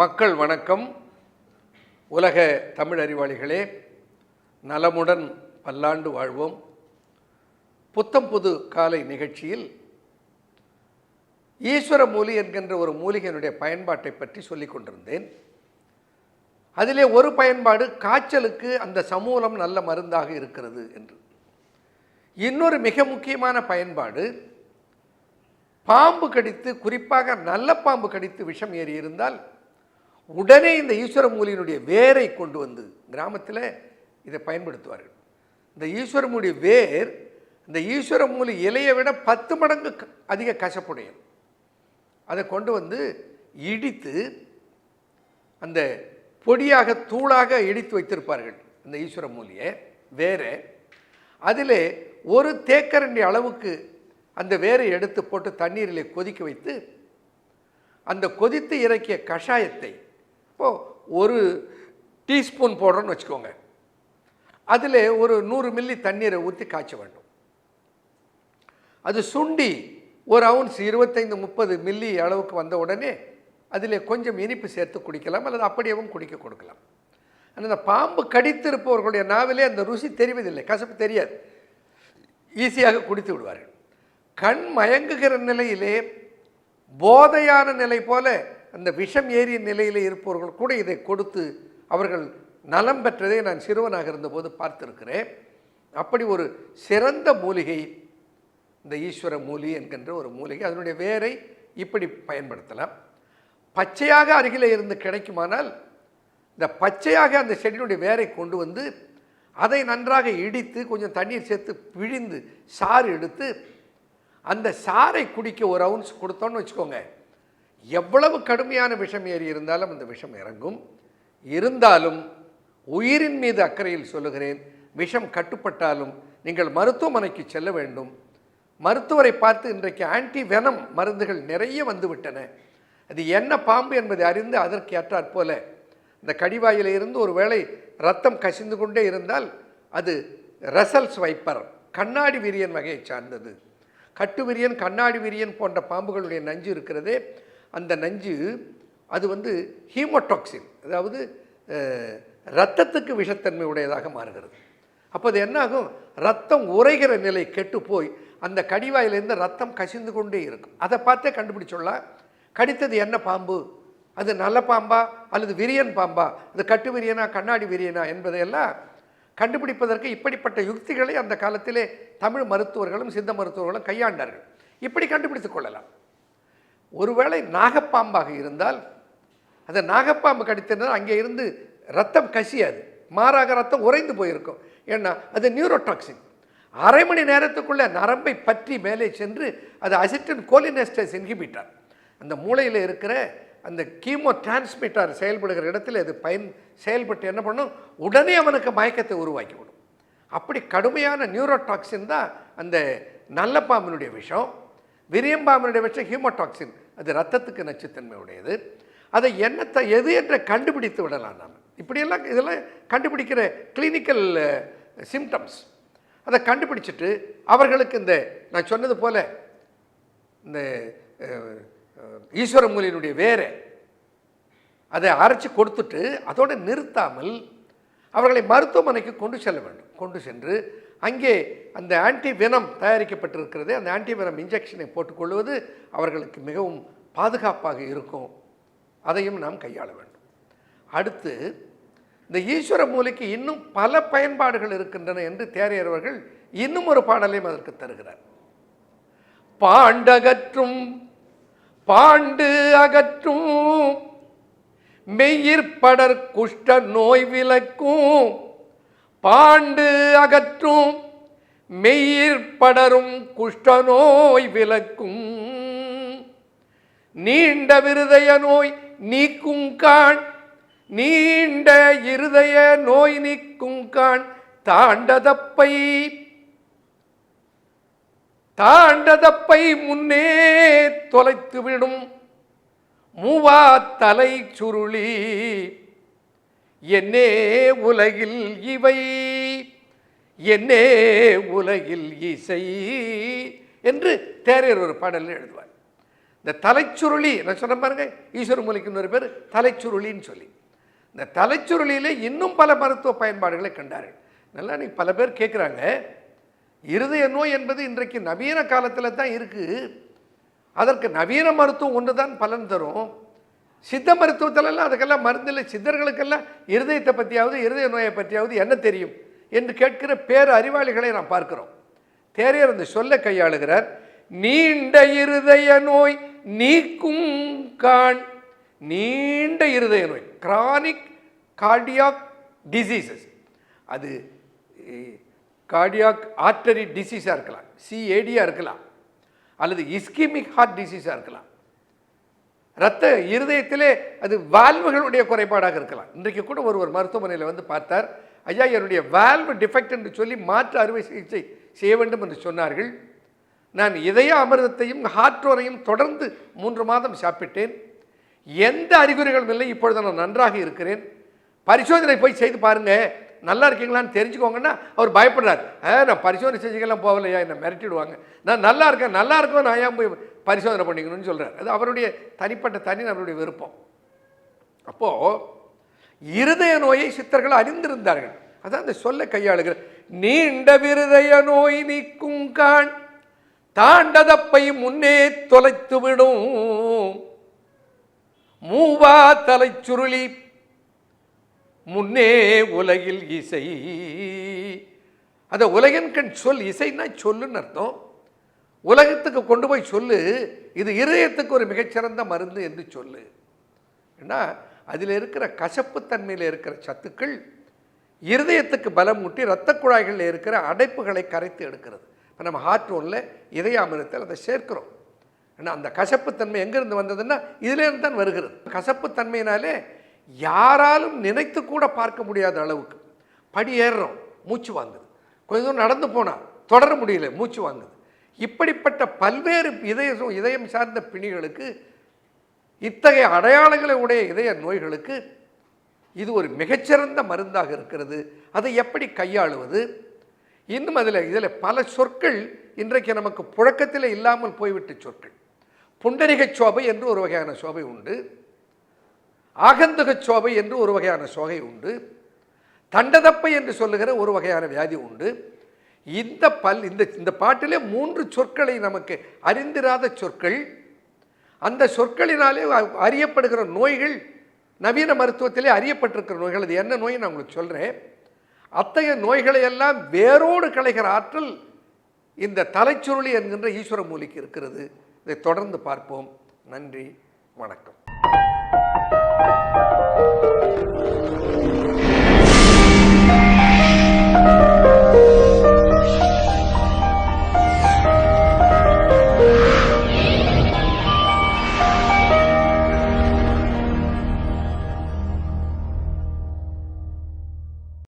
மக்கள் வணக்கம். உலக தமிழ் அறிவாளிகளே நலமுடன் பல்லாண்டு வாழ்வோம். புத்தம் புது காலை நிகழ்ச்சியில் ஈஸ்வர மூலி என்கின்ற ஒரு மூலிகையினுடைய பயன்பாட்டை பற்றி சொல்லிக் கொண்டிருந்தேன். அதிலே ஒரு பயன்பாடு காய்ச்சலுக்கு அந்த சமூலம் நல்ல மருந்தாக இருக்கிறது என்று. இன்னொரு மிக முக்கியமான பயன்பாடு பாம்பு கடித்து குறிப்பாக நல்ல பாம்பு கடித்து விஷம் ஏறி இருந்தால் உடனே இந்த ஈஸ்வர மூலியினுடைய வேரை கொண்டு வந்து கிராமத்தில் இதை பயன்படுத்துவார்கள். இந்த ஈஸ்வர மூலி வேர் இந்த ஈஸ்வர மூலி இலையை விட பத்து மடங்கு அதிக கசப்புடையும் அதை கொண்டு வந்து இடித்து அந்த பொடியாக தூளாக இடித்து வைத்திருப்பார்கள் அந்த ஈஸ்வர மூலியை வேறு அதில் ஒரு தேக்கரண்டி அளவுக்கு அந்த வேரை எடுத்து போட்டு தண்ணீரில் கொதிக்க வைத்து அந்த கொதித்து இறக்கிய கஷாயத்தை இப்போது ஒரு டீஸ்பூன் போடுறோன்னு வச்சுக்கோங்க. அதில் ஒரு நூறு மில்லி தண்ணீரை ஊற்றி காய்ச்ச வேண்டும். அது சுண்டி ஒரு அவுன்ஸ் இருபத்தைந்து முப்பது மில்லி அளவுக்கு வந்த உடனே அதில் கொஞ்சம் இனிப்பு சேர்த்து குடிக்கலாம் அல்லது அப்படியேவும் குடிக்க கொடுக்கலாம். ஆனால் அந்த பாம்பு கடித்திருப்பவர்களுடைய நாவிலே அந்த ருசி தெரிவதில்லை கசப்பு தெரியாது. ஈஸியாக குடித்து விடுவார்கள். கண் மயங்குகிற நிலையிலே போதையான நிலை போல அந்த விஷம் ஏறிய நிலையில் இருப்பவர்கள் கூட இதை கொடுத்து அவர்கள் நலம் பெற்றதை நான் சிறுவனாக இருந்தபோது பார்த்திருக்கிறேன். அப்படி ஒரு சிறந்த மூலிகை இந்த ஈஸ்வர மூலி என்கின்ற ஒரு மூலிகை அதனுடைய வேரை இப்படி பயன்படுத்தலாம். பச்சையாக அருகில் இருந்து கிடைக்குமானால் இந்த பச்சையாக அந்த செடியினுடைய வேரை கொண்டு வந்து அதை நன்றாக இடித்து கொஞ்சம் தண்ணீர் சேர்த்து பிழிந்து சாறு எடுத்து அந்த சாறை குடிக்க ஒரு அவுன்ஸ் கொடுத்தோன்னு வச்சுக்கோங்க. எவ்வளவு கடுமையான விஷம் ஏறி இருந்தாலும் அந்த விஷம் இறங்கும். இருந்தாலும் உயிரின் மீது அக்கறையில் சொல்லுகிறேன் விஷம் கட்டுப்பட்டாலும் நீங்கள் மருத்துவமனைக்கு செல்ல வேண்டும். மருத்துவரை பார்த்து இன்றைக்கு ஆன்டி வெனம் மருந்துகள் நிறைய வந்துவிட்டன. அது என்ன பாம்பு என்பதை அறிந்து அதற்கு ஏற்றாற் போல. இந்த கடிவாயில் இருந்து ஒரு வேளை ரத்தம் கசிந்து கொண்டே இருந்தால் அது ரசல்ஸ் வைப்பர் கண்ணாடி விரியன் வகையை சார்ந்தது. கட்டு விரியன் கண்ணாடி விரியன் போன்ற பாம்புகளுடைய நஞ்சு இருக்கிறதே அந்த நஞ்சு அது வந்து ஹீமோடாக்சின் அதாவது ரத்தத்துக்கு இரத்தத்துக்கு விஷத்தன்மை உடையதாக மாறுகிறது. அப்போ அது என்னாகும்? ரத்தம் உரைகிற நிலை கெட்டு போய் அந்த கடிவாயிலேருந்து ரத்தம் கசிந்து கொண்டே இருக்கும். அதை பார்த்தே கண்டுபிடிச்சொல்லாம் கடித்தது என்ன பாம்பு? அது நல்ல பாம்பா? அல்லது விரியன் பாம்பா? அது கட்டு விரியனா கண்ணாடி விரியனா என்பதையெல்லாம் கண்டுபிடிப்பதற்கு இப்படிப்பட்ட யுக்திகளை அந்த காலத்திலே தமிழ் மருத்துவர்களும் சித்த மருத்துவர்களும் கையாண்டார்கள். இப்படி கண்டுபிடித்துக் கொள்ளலாம். ஒருவேளை நாகப்பாம்பாக இருந்தால் அந்த நாகப்பாம்பு கடித்திருந்தால் அங்கே இருந்து ரத்தம் கசியாது. மாறாக ரத்தம் உறைந்து போயிருக்கும். ஏன்னா அது நியூரோடாக்சின் அரை மணி நேரத்துக்குள்ளே நரம்பை பற்றி மேலே சென்று அது அசிட்டன் கோலினெஸ்டஸ் இன்ஹிபிட்டார் அந்த மூளையில் இருக்கிற அந்த கீமோ டிரான்ஸ்மிட்டார் செயல்படுகிற இடத்துல அது பயன் செயல்பட்டு என்ன பண்ணும்? உடனே அவனுக்கு மயக்கத்தை உருவாக்கி விடும். அப்படி கடுமையான நியூரோடாக்சின் தான் அந்த நல்ல பாம்பினுடைய விஷம். விரியம்பாம்பினுடைய விஷம் ஹியூமோடாக்சின் அது ரத்தத்துக்கு நச்சுத்தன்மை உடையது அதை என்னத்தை எது என்று கண்டுபிடித்து விடலாம் நாம். இப்படியெல்லாம் இதெல்லாம் கண்டுபிடிக்கிற கிளினிக்கல் சிம்டம்ஸ் அதை கண்டுபிடிச்சிட்டு அவர்களுக்கு இந்த நான் சொன்னது போல இந்த ஈஸ்வரமூலியினுடைய மூலியினுடைய வேரை அதை அரைச்சி கொடுத்துட்டு அதோடு நிறுத்தாமல் அவர்களை மருத்துவமனைக்கு கொண்டு செல்ல வேண்டும். கொண்டு சென்று அங்கே அந்த ஆன்டி வெனம் தயாரிக்கப்பட்டிருக்கிறது. அந்த ஆன்டி வெனம் இன்ஜெக்ஷனை போட்டுக்கொள்வது அவர்களுக்கு மிகவும் பாதுகாப்பாக இருக்கும். அதையும் நாம் கையாள வேண்டும். அடுத்து இந்த ஈஸ்வர மூலிக்கு இன்னும் பல பயன்பாடுகள் இருக்கின்றன என்று தேரையர்வர்கள் இன்னும் ஒரு பாடலையும் அதற்கு தருகிறார். பாண்டகற்றும் பாண்டு அகற்றும் மெய்யிற்படற் குஷ்ட நோய் விலக்கும் பாண்டு அகற்றும் மெய்யிற்படரும் குஷ்ட நோய் விலக்கும். நீண்ட விருதய நோய் நீக்கும் காண் நீண்ட இருதய நோய் நீக்கும் காண் தாண்டதப்பை தாண்டதப்பை முன்னே தொலைத்துவிடும். மூவா தலை சுருளி என்னே உலகில் இவை என்னே உலகில் இசை என்று தேரையர் ஒரு பாடலில் எழுதுவார். இந்த தலைச்சுருளி நான் சொன்ன பாருங்க ஈஸ்வர மூலிக்கு இன்னொரு பேர் தலைச்சுருளின்னு சொல்லி. இந்த தலைச்சுருளியிலே இன்னும் பல மருத்துவ பயன்பாடுகளை கண்டார்கள். நல்லா நீ பல பேர் கேட்குறாங்க இருதய நோய் என்பது இன்றைக்கு நவீன காலத்தில் தான் இருக்குது அதற்கு நவீன மருத்துவம் ஒன்று தான் பலன் தரும். சித்த மருத்துவத்திலெல்லாம் அதுக்கெல்லாம் மருந்தில் சித்தர்களுக்கெல்லாம் இருதயத்தை பற்றியாவது இருதய நோயை பற்றியாவது என்ன தெரியும் என்று கேட்கிற பேர் அறிவாளிகளை நாம் பார்க்கிறோம். தேரையர் அந்த சொல்ல கையாளுகிறார். நீண்ட இருதய நோய் நீக்கும் கான் நீண்ட இருதய நோய். கிரானிக் கார்டியாக் டிசீசஸ் அது கார்டியாக் ஆர்டரி டிசீஸாக இருக்கலாம். சிஏடியாக இருக்கலாம். அல்லது இஸ்கிமிக் ஹார்ட் டிசீஸாக இருக்கலாம். ரத்த இருதயத்திலே அது வால்வுகளுடைய குறைபாடாக இருக்கலாம். இன்றைக்கு கூட ஒரு ஒரு மருத்துவமனையில் வந்து பார்த்தார் ஐயா என்னுடைய வால்வு டிஃபெக்ட் என்று சொல்லி மாற்று அறுவை சிகிச்சை செய்ய வேண்டும் என்று சொன்னார்கள். நான் இதய அமிர்தத்தையும் ஹார்ட்ரோரையும் தொடர்ந்து மூன்று மாதம் சாப்பிட்டேன். எந்த அறிகுறிகளும் இல்லை. இப்பொழுது நான் நன்றாக இருக்கிறேன். பரிசோதனை போய் செய்து பாருங்கள் நல்லா இருக்கீங்களான்னு தெரிஞ்சுக்கோங்கன்னா அவர் பயப்படுறார். ஆ நான் பரிசோதனை செஞ்சுக்கெல்லாம் போகலையா? என்னை மிரட்டிடுவாங்க. நான் நல்லா இருக்கேன். நல்லா இருக்கோ நான் ஏன் போய் பரிசோதனை பண்ணிக்கணும்னு சொல்கிறார் அது அவருடைய தனிப்பட்ட தனி நம்மளுடைய விருப்பம். அப்போது இருதய நோயை சித்தர்கள் அறிந்திருந்தார்கள். அதான் அந்த சொல்ல கையாளுகிற நீண்ட விருதய நோய் நீக்கும் கான் தாண்டதப்பை முன்னே தொலைத்து விடும். மூவா தலைச்சுருளி முன்னே உலகில் இசை. அந்த உலகின் கண் சொல் இசைன்னா சொல்லுன்னு அர்த்தம். உலகத்துக்கு கொண்டு போய் சொல்லு இது இருதயத்துக்கு ஒரு மிகச்சிறந்த மருந்து என்று சொல்லு. ஏன்னா அதில் இருக்கிற கசப்புத்தன்மையில் இருக்கிற சத்துக்கள் இருதயத்துக்கு பலம் ஊட்டி இரத்த குழாய்களில் இருக்கிற அடைப்புகளை கரைத்து எடுக்கிறது. இப்போ நம்ம ஹார்ட் ஒன்றில் இதய அமிர்தத்தில் அதை சேர்க்கிறோம். ஏன்னா அந்த கசப்புத்தன்மை எங்கேருந்து வந்ததுன்னா இதுலேருந்து தான் வருகிறது. கசப்புத்தன்மையினாலே யாராலும் நினைத்து கூட பார்க்க முடியாத அளவுக்கு. படி ஏறுறோம் மூச்சு வாங்குது. கொஞ்சம் தூரம் நடந்து போனால் தொடர முடியல மூச்சு வாங்குது. இப்படிப்பட்ட பல்வேறு இதய இதயம் சார்ந்த பிணிகளுக்கு இத்தகைய அடையாளங்களை உடைய இதய நோய்களுக்கு இது ஒரு மிகச்சிறந்த மருந்தாக இருக்கிறது. அதை எப்படி கையாளுவது? இன்னும் அதில் இதில் பல சொற்கள் இன்றைக்கு நமக்கு புழக்கத்தில் இல்லாமல் போய்விட்ட சொற்கள். புண்டரிக சோபை என்று ஒரு வகையான சோபை உண்டு. ஆகந்தக சோபை என்று ஒரு வகையான சோகை உண்டு. தண்டதப்பை என்று சொல்லுகிற ஒரு வகையான வியாதி உண்டு. இந்த பல் இந்த இந்த பாட்டிலே மூன்று சொற்களை நமக்கு அறிந்திராத சொற்கள். அந்த சொற்களினாலே அறியப்படுகிற நோய்கள் நவீன மருத்துவத்திலே அறியப்பட்டிருக்கிற நோய்கள். அது என்ன நோய்? நான் உங்களுக்கு சொல்கிறேன் அத்தகைய நோய்களை எல்லாம் வேரோடு களைகிற ஆற்றல் இந்த தலைச்சுருளி என்கின்ற ஈஸ்வர மூலிக்கு இருக்கிறது. இதை தொடர்ந்து பார்ப்போம். நன்றி. வணக்கம்.